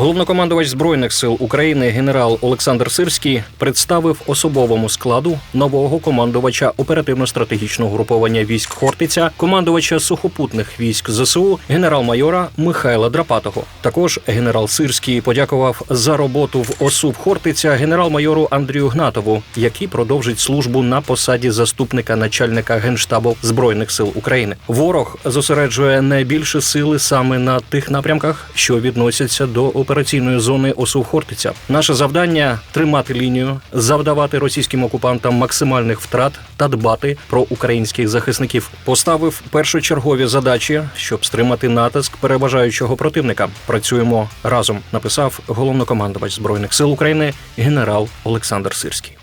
Головнокомандувач збройних сил України генерал Олександр Сирський представив особовому складу нового командувача оперативно-стратегічного груповання військ Хортиця, командувача сухопутних військ ЗСУ, генерал-майора Михайла Драпатого. Також генерал Сирський подякував за роботу в ОСУ Хортиця генерал-майору Андрію Гнатову, який продовжить службу на посаді заступника начальника генштабу збройних сил України. Ворог зосереджує найбільше сили саме на тих напрямках, що відносяться до операційної зони ОСУ Хортиця. Наше завдання тримати лінію, завдавати російським окупантам максимальних втрат та дбати про українських захисників. Поставив першочергові задачі, щоб стримати натиск переважаючого противника. Працюємо разом. Написав головнокомандувач збройних сил України генерал Олександр Сирський.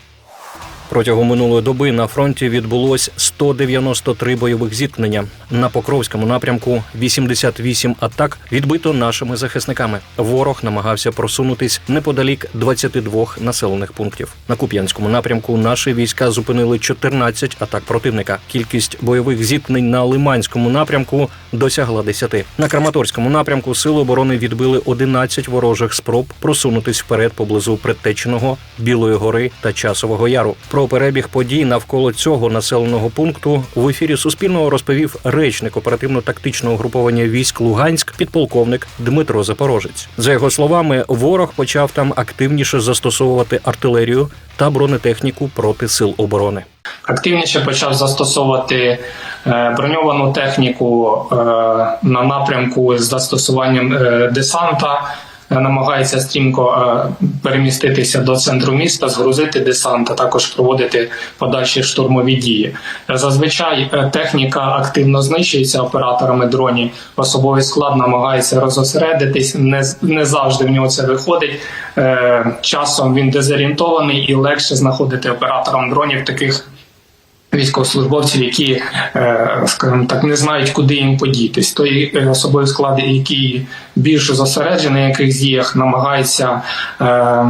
Протягом минулої доби на фронті відбулось 193 бойових зіткнення. На Покровському напрямку 88 атак відбито нашими захисниками. Ворог намагався просунутись неподалік 22 населених пунктів. На Куп'янському напрямку наші війська зупинили 14 атак противника. Кількість бойових зіткнень на Лиманському напрямку досягла 10. На Краматорському напрямку сили оборони відбили 11 ворожих спроб просунутись вперед поблизу Предтеченого, Білої гори та Часового Яру. Про перебіг подій навколо цього населеного пункту в ефірі Суспільного розповів речник оперативно-тактичного груповання військ Луганськ, підполковник Дмитро Запорожець. За його словами, ворог почав там активніше застосовувати артилерію та бронетехніку проти сил оборони. активніше почав застосовувати е, броньовану техніку е, на напрямку з застосуванням е, десанта. Намагається стрімко е, переміститися до центру міста, згрузити десант, а також проводити подальші штурмові дії. Зазвичай е, техніка активно знищується операторами дронів. Особовий склад намагається розосередитись. Не, не завжди в нього це виходить. Е, Часом він дезорієнтований і легше знаходити операторам дронів таких військовослужбовців, які, е, скажімо так, не знають, куди їм подітись. Той е, особовий склад, який більш зосереджений якихось діях, намагається е,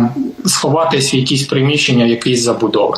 сховатись в якісь приміщення, в якісь забудови.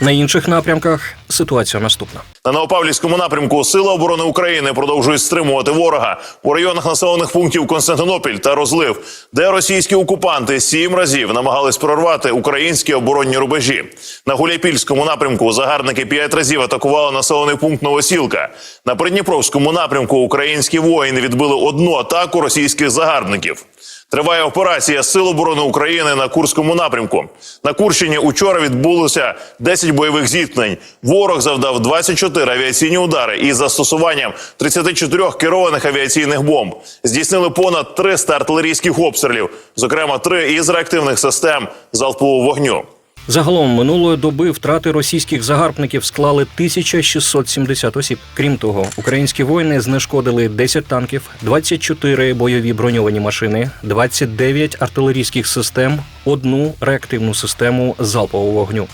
На інших напрямках ситуація наступна. На Новопавлівському напрямку Сили оборони України продовжують стримувати ворога у районах населених пунктів Константинопіль та Розлив, де російські окупанти сім разів намагались прорвати українські оборонні рубежі. На Гуляйпільському напрямку загарбники п'ять разів атакували населений пункт Новосілка. На Придніпровському напрямку українські воїни відбили одну атаку російських загарбників. Триває операція Сил оборони України на Курському напрямку. На Курщині учора відбулося 10 бойових зіткнень. Ворог завдав 24 авіаційні удари із застосуванням 34 керованих авіаційних бомб. Здійснили понад 300 артилерійських обстрілів, зокрема три із реактивних систем залпового вогню. Загалом минулої доби втрати російських загарбників склали 1670 осіб. Крім того, українські воїни знешкодили 10 танків, 24 бойові броньовані машини, 29 артилерійських систем, одну реактивну систему залпового вогню.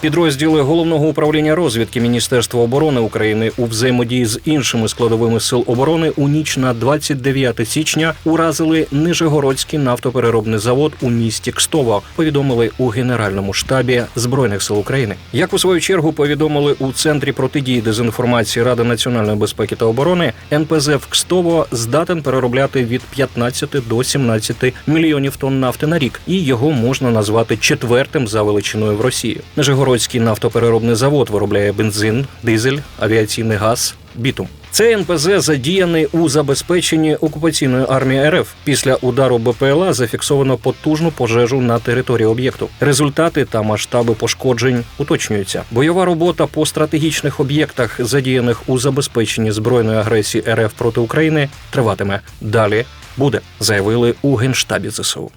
Підрозділи головного управління розвідки Міністерства оборони України у взаємодії з іншими складовими сил оборони у ніч на 29 січня уразили Нижегородський нафтопереробний завод у місті Кстово. Повідомили у Генеральному штабі збройних сил України. Як у свою чергу повідомили у центрі протидії дезінформації Ради національної безпеки та оборони, НПЗ в Кстово здатен переробляти від 15 до 17 мільйонів тонн нафти на рік, і його можна назвати четвертим за величиною в Росії. Нижегородський нафтопереробний завод виробляє бензин, дизель, авіаційний газ, бітум. Цей НПЗ задіяний у забезпеченні окупаційної армії РФ. Після удару БПЛА зафіксовано потужну пожежу на території об'єкту. Результати та масштаби пошкоджень уточнюються. Бойова робота по стратегічних об'єктах, задіяних у забезпеченні збройної агресії РФ проти України, триватиме. Далі буде, заявили у генштабі ЗСУ.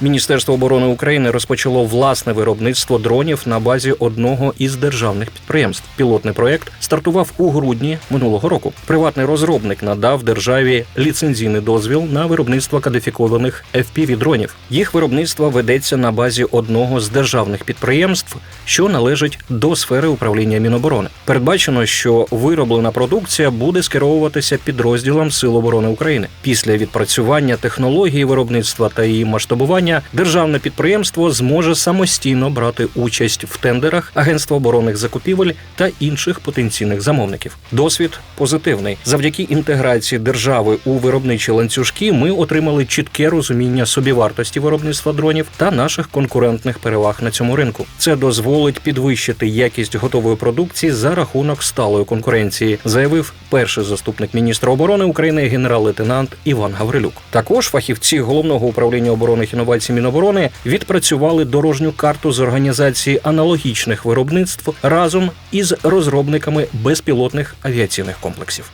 Міністерство оборони України розпочало власне виробництво дронів на базі одного із державних підприємств. Пілотний проект стартував у грудні минулого року. Приватний розробник надав державі ліцензійний дозвіл на виробництво кодифікованих fpv дронів. Їх виробництво ведеться на базі одного з державних підприємств, що належить до сфери управління Міноборони. Передбачено, що вироблена продукція буде скеровуватися підрозділам Сил оборони України. Після відпрацювання технології виробництва та її масштабування фінансування державне підприємство зможе самостійно брати участь в тендерах Агентства оборонних закупівель та інших потенційних замовників. Досвід позитивний. Завдяки інтеграції держави у виробничі ланцюжки ми отримали чітке розуміння собівартості виробництва дронів та наших конкурентних переваг на цьому ринку. Це дозволить підвищити якість готової продукції за рахунок сталої конкуренції, заявив перший заступник міністра оборони України генерал-лейтенант Іван Гаврилюк. Також фахівці головного управління оборонних інновацій Міноборони відпрацювали дорожню карту з організації аналогічних виробництв разом із розробниками безпілотних авіаційних комплексів.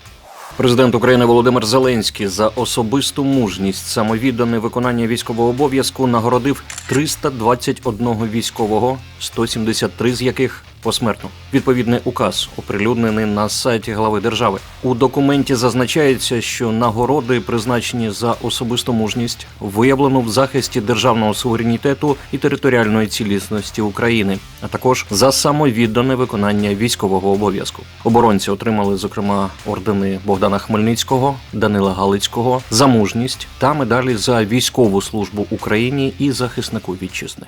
Президент України Володимир Зеленський за особисту мужність, самовіддане виконання військового обов'язку нагородив 321 військового, 173 з яких посмертно. Відповідний указ оприлюднений на сайті глави держави. У документі зазначається, що нагороди, призначені за особисту мужність, виявлено в захисті державного суверенітету і територіальної цілісності України, а також за самовіддане виконання військового обов'язку. Оборонці отримали зокрема ордени Богдана Хмельницького, Данила Галицького за мужність та медалі за військову службу Україні і захиснику вітчизни.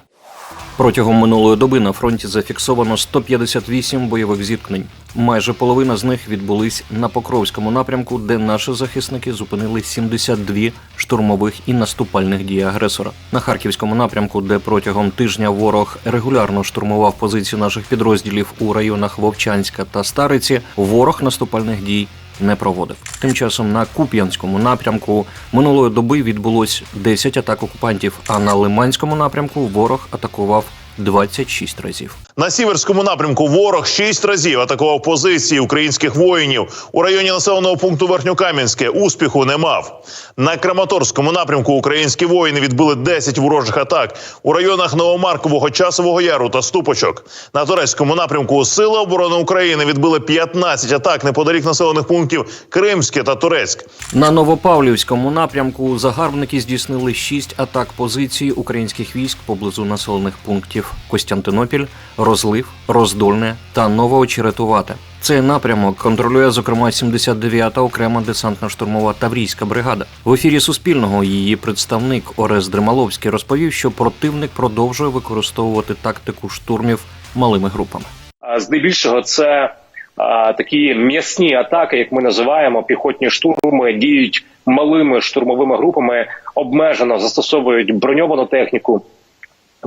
Протягом минулої доби на фронті зафіксовано 158 бойових зіткнень. Майже половина з них відбулись на Покровському напрямку, де наші захисники зупинили 72 штурмових і наступальних дій агресора. На харківському напрямку, де протягом тижня ворог регулярно штурмував позиції наших підрозділів у районах Вовчанська та Стариці, ворог наступальних дій не проводив. Тим часом на Куп'янському напрямку минулої доби відбулось 10 атак окупантів, а на Лиманському напрямку ворог атакував 26 разів. На сіверському напрямку ворог шість разів атакував позиції українських воїнів у районі населеного пункту Верхньокам'янське. Успіху не мав. На Краматорському напрямку українські воїни відбили 10 ворожих атак у районах Новомаркового, Часового Яру та Ступочок. На турецькому напрямку Сили оборони України відбили 15 атак неподалік населених пунктів Кримське та Турецьк. На Новопавлівському напрямку загарбники здійснили 6 атак позицій українських військ поблизу населених пунктів Костянтинопіль, Розлив, Роздольне та Новоочеретувате. Цей напрямок контролює зокрема 79-та окрема десантно-штурмова Таврійська бригада. В ефірі Суспільного її представник Орес Дремаловський розповів, що противник продовжує використовувати тактику штурмів малими групами. Здебільшого це а, такі м'ясні атаки, як ми називаємо, піхотні штурми, діють малими штурмовими групами, обмежено застосовують броньовану техніку.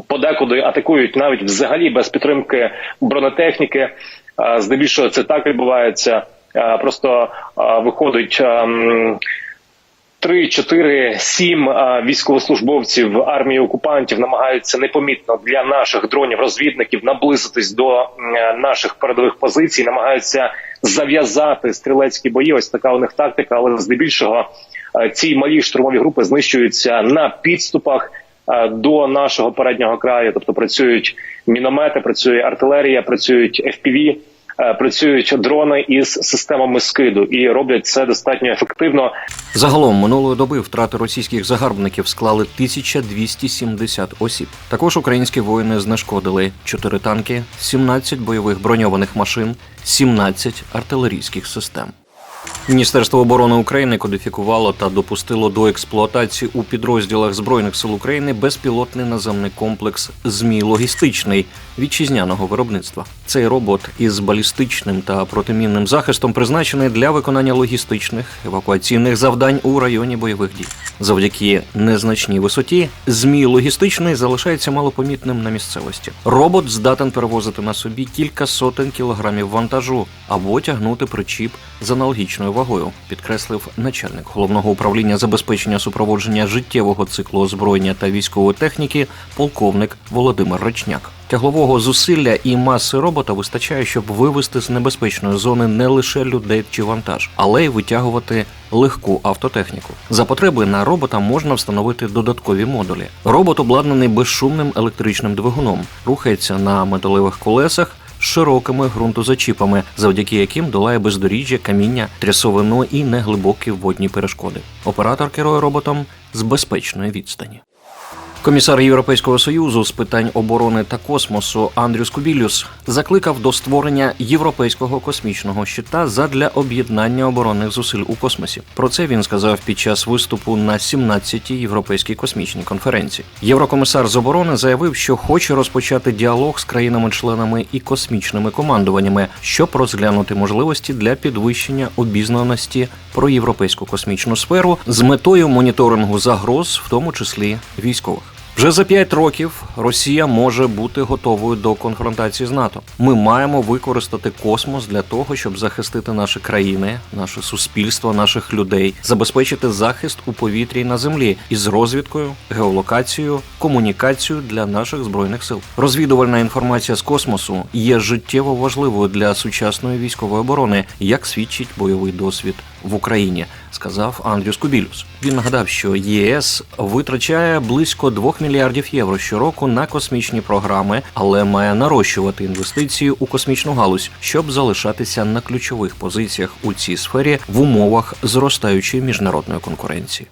Подекуди атакують навіть взагалі без підтримки бронетехніки. Здебільшого це так відбувається. Просто виходить ам, 3, 4, 7 військовослужбовців армії окупантів намагаються непомітно для наших дронів-розвідників наблизитись до наших передових позицій, намагаються зав'язати стрілецькі бої. Ось така у них тактика, але здебільшого ці малі штурмові групи знищуються на підступах до нашого переднього краю. Тобто працюють міномети, працює артилерія, працюють FPV, е, працюють дрони із системами скиду і роблять це достатньо ефективно. Загалом минулої доби втрати російських загарбників склали 1270 осіб. Також українські воїни знешкодили 4 танки, 17 бойових броньованих машин, 17 артилерійських систем. Міністерство оборони України кодифікувало та допустило до експлуатації у підрозділах збройних сил України безпілотний наземний комплекс ЗМІ логістичний вітчизняного виробництва. Цей робот із балістичним та протимінним захистом призначений для виконання логістичних евакуаційних завдань у районі бойових дій. Завдяки незначній висоті змій логістичний залишається малопомітним на місцевості. Робот здатен перевозити на собі кілька сотень кілограмів вантажу або тягнути причіп з аналогічною вагою, підкреслив начальник головного управління забезпечення супроводження життєвого циклу озброєння та військової техніки, полковник Володимир Речняк. Тяглового зусилля і маси робота вистачає, щоб вивести з небезпечної зони не лише людей чи вантаж, але й витягувати легку автотехніку. За потреби на робота можна встановити додаткові модулі. Робот обладнаний безшумним електричним двигуном, рухається на металевих колесах. Широкими ґрунтозачіпами, завдяки яким долає бездоріжжя, каміння, трясовину і неглибокі водні перешкоди. Оператор керує роботом з безпечної відстані. Комісар Європейського союзу з питань оборони та космосу Андрюс Кубілюс закликав до створення європейського космічного щита задля об'єднання оборонних зусиль у космосі. Про це він сказав під час виступу на 17-й європейській космічній конференції. Єврокомісар з оборони заявив, що хоче розпочати діалог з країнами-членами і космічними командуваннями, щоб розглянути можливості для підвищення обізнаності про європейську космічну сферу з метою моніторингу загроз, в тому числі військових. Вже за п'ять років Росія може бути готовою до конфронтації з НАТО. Ми маємо використати космос для того, щоб захистити наші країни, наше суспільство, наших людей, забезпечити захист у повітрі і на землі із розвідкою, геолокацією, комунікацією для наших збройних сил. Розвідувальна інформація з космосу є життєво важливою для сучасної військової оборони, як свідчить бойовий досвід в Україні, сказав Андрюс Кубілюс. Він нагадав, що ЄС витрачає близько 2 мільярдів євро щороку на космічні програми, але має нарощувати інвестиції у космічну галузь, щоб залишатися на ключових позиціях у цій сфері в умовах зростаючої міжнародної конкуренції.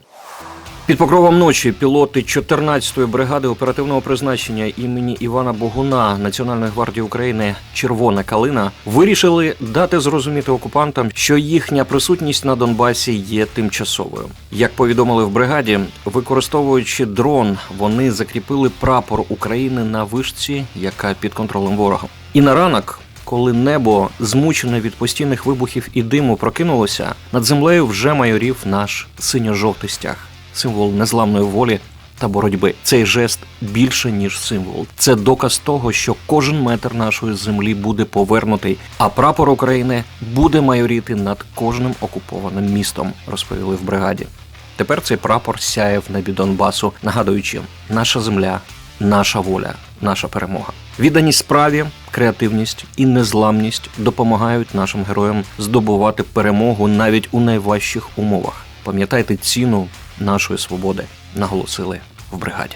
Під покровом ночі пілоти 14-ї бригади оперативного призначення імені Івана Богуна Національної гвардії України Червона калина вирішили дати зрозуміти окупантам, що їхня присутність на Донбасі є тимчасовою. Як повідомили в бригаді, використовуючи дрон, вони закріпили прапор України на вишці, яка під контролем ворога. І на ранок коли небо, змучене від постійних вибухів і диму, прокинулося, над землею вже майорів наш синьо-жовтий стяг, символ незламної волі та боротьби. Цей жест більше ніж символ. Це доказ того, що кожен метр нашої землі буде повернутий, а прапор України буде майоріти над кожним окупованим містом, розповіли в бригаді. Тепер цей прапор сяє в небі Донбасу, нагадуючи, наша земля, наша воля, наша перемога. Відданість справі, креативність і незламність допомагають нашим героям здобувати перемогу навіть у найважчих умовах. Пам'ятайте ціну нашої свободи, наголосили в бригаді.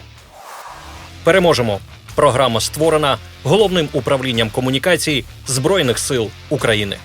Переможемо. Програма створена головним управлінням комунікацій Збройних сил України.